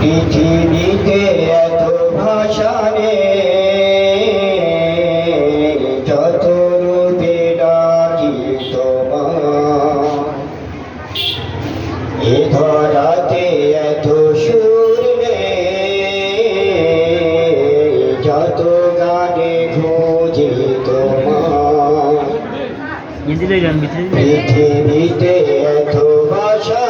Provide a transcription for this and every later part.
পৃথিবীতে এত ভাষা যত রূপে ডাকি তোমার এ ধরাতে এত সুর যত গানে খুঁজি তোমার পৃথিবীতে এত ভাষা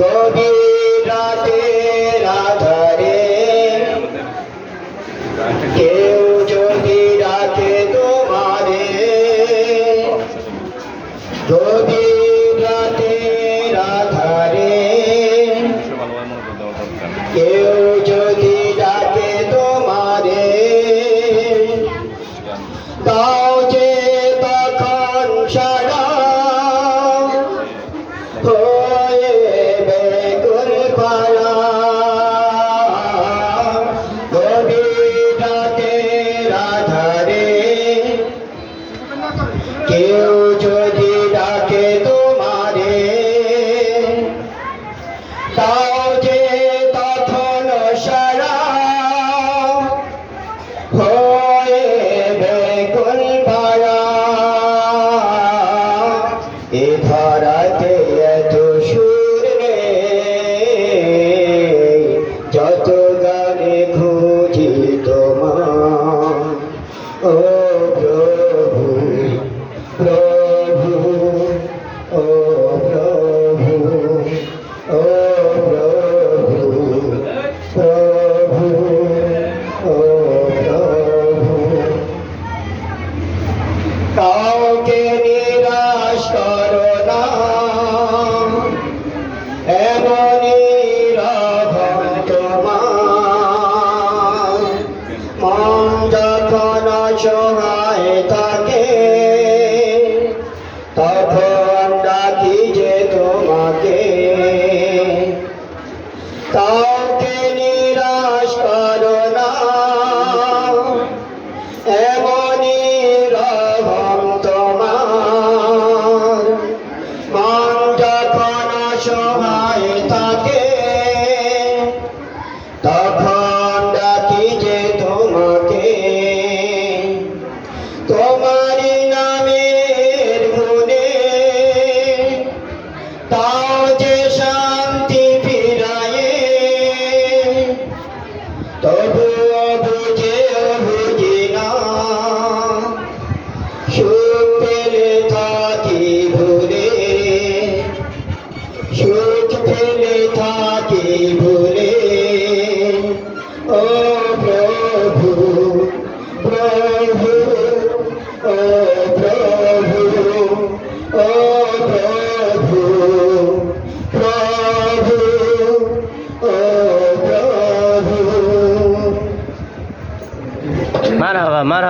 গভীর রাতে কেউ যখন তাকে তখন ডাকি যে তোমাকে। তোমারই নামের গুণে তাও সুখ পেলে থাকি ভুলে। ও প্রভু প্রভু, ও প্রভু ও প্রভু প্রভু, ও প্রভু। মারা মারা